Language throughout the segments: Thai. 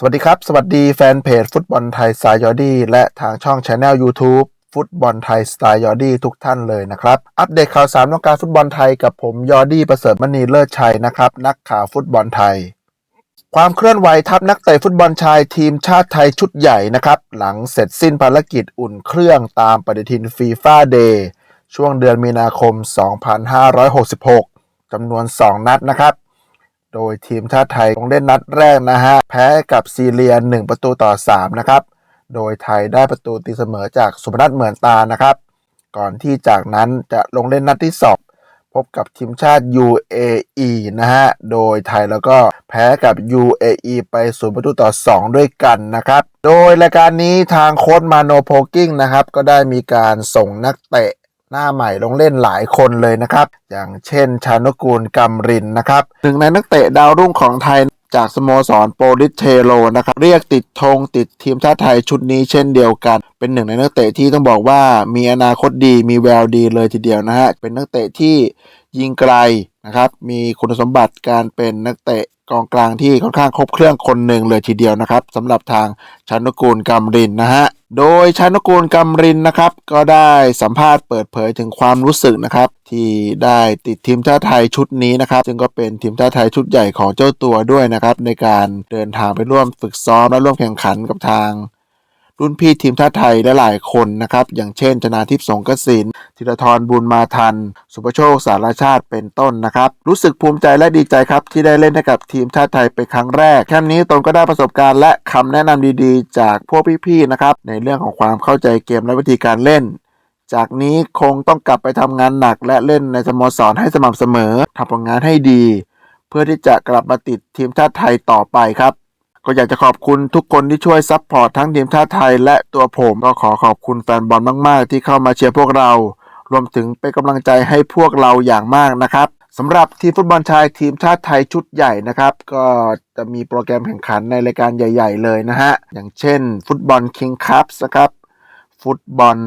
สวัสดีครับ สวัสดีแฟนเพจฟุตบอลไทยสไตล์ยอดี้และทางช่องช anel YouTube ฟุตบอลไทยสไตล์ยอดี้ทุกท่านเลยนะครับ อัปเดตข่าวสารวงการฟุตบอลไทยกับผมยอดี้ประเสริฐมณีเลิศชัยนะครับ นักข่าวฟุตบอลไทย ความเคลื่อนไหวทัพนักเตะฟุตบอลชายทีมชาติไทยชุดใหญ่นะครับ หลังเสร็จสิ้นภารกิจอุ่นเครื่องตามปฏิทินฟีฟ่าเดย์ช่วงเดือนมีนาคม 2566จำนวน 2 นัดนะครับ โดยทีมชาติไทยลงเล่นนัดแรกนะฮะ แพ้กับซีเรีย 1 ประตูต่อ 3 นะครับ โดยไทยได้ประตูตีเสมอจากสุพนัทเหมือนตานะครับ ก่อนที่จากนั้นจะลงเล่นนัดที่ 2 พบกับทีมชาติ UAE นะฮะ โดยไทยแล้วก็แพ้กับ UAE ไป0ประตูต่อ 2 ด้วยกันนะครับ โดยรายการนี้ทางโค้ชมาโนโพกิ้งนะครับ ก็ได้มีการส่งนักเตะ หน้าใหม่ลงเล่นหลายคนเลยนะครับ อย่างเช่นชานุกูลกำรินนะครับหนึ่งในนักเตะดาวรุ่งของไทยจากสโมสรโปลิสเทโลนะครับ เรียกติดธงติดทีมชาติไทยชุดนี้เช่นเดียวกัน เป็นหนึ่งในนักเตะที่ต้องบอกว่ามีอนาคตดีมีแววดีเลยทีเดียวนะฮะ เป็นนักเตะที่ยิงไกลนะครับ มีคุณสมบัติการเป็นนักเตะกองกลางที่ค่อนข้างครบเครื่องคนหนึ่งเลยทีเดียวนะครับสำหรับทางชานุกูลกำรินนะฮะ โดยชานุกูลกำรินนะครับ ก็ได้สัมภาษณ์เปิดเผยถึงความรู้สึกนะครับ ที่ได้ติดทีมชาติไทยชุดนี้นะครับ ซึ่งก็เป็นทีมชาติไทยชุดใหญ่ของเจ้าตัวด้วยนะครับ ในการเดินทางไปร่วมฝึกซ้อมและร่วมแข่งขันกับทาง รุ่นพี่ทีมชาติไทยและหลายคนนะครับ อย่างเช่นชนาทิพย์สงกสินธีรทรบุญมาทัน สุประโชคสารชาติเป็นต้นนะครับ รู้สึกภูมิใจและดีใจครับ ที่ได้เล่นให้กับทีมชาติไทยเป็นครั้งแรกแค่นี้ตนก็ได้ประสบการณ์และคำแนะนำดีๆ จากพวกพี่ๆนะครับในเรื่องของความเข้าใจเกมและวิธีการเล่นจากนี้คงต้องกลับไปทำงานหนักและเล่นในสโมสรให้สม่ำเสมอทำผลงานให้ดี เพื่อที่จะกลับมาติดทีมชาติไทยต่อไปครับ ก็อยากจะขอบคุณทุกคนที่ช่วยซัพพอร์ตทั้งทีมชาติไทยและตัวผมก็ขอขอบคุณแฟนบอลมากๆ ที่เข้ามาเชียร์พวกเรา รวมถึงเป็นกำลังใจให้พวกเราอย่างมากนะครับสำหรับทีมฟุตบอลชายทีมชาติไทยชุดใหญ่นะครับ ก็จะมีโปรแกรมแข่งขันในรายการใหญ่ ๆ เลยนะฮะ อย่างเช่น ฟุตบอลคิงคัพนะครับฟุตบอล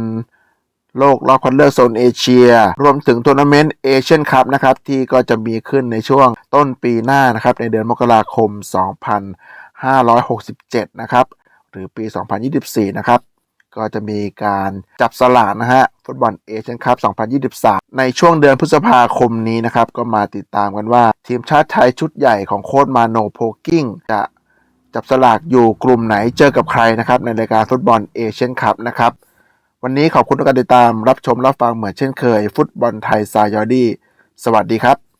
โลกรอบคัดเลือกโซนเอเชีย รวมถึงทัวร์นาเมนต์เอเชียนคัพนะครับ ที่ก็จะมีขึ้นในช่วงต้นปีหน้านะครับ ในเดือนมกราคม 2567 นะครับ หรือปี 2024 นะครับ ก็จะมีการจับสลากนะฮะ ฟุตบอลเอเชียนคัพ 2023 ในช่วงเดือนพฤษภาคมนี้นะครับ ก็มาติดตามกันว่า ทีมชาติไทยชุดใหญ่ของโค้ชมาโนโพกิ้งจะจับสลากอยู่กลุ่มไหนเจอกับใครนะครับ ในรายการฟุตบอลเอเชียนคัพนะครับ วันนี้ขอบคุณทุกการติดตามรับชมรับฟังเหมือนเช่นเคย ฟุตบอลไทยซายอดี้สวัสดีครับ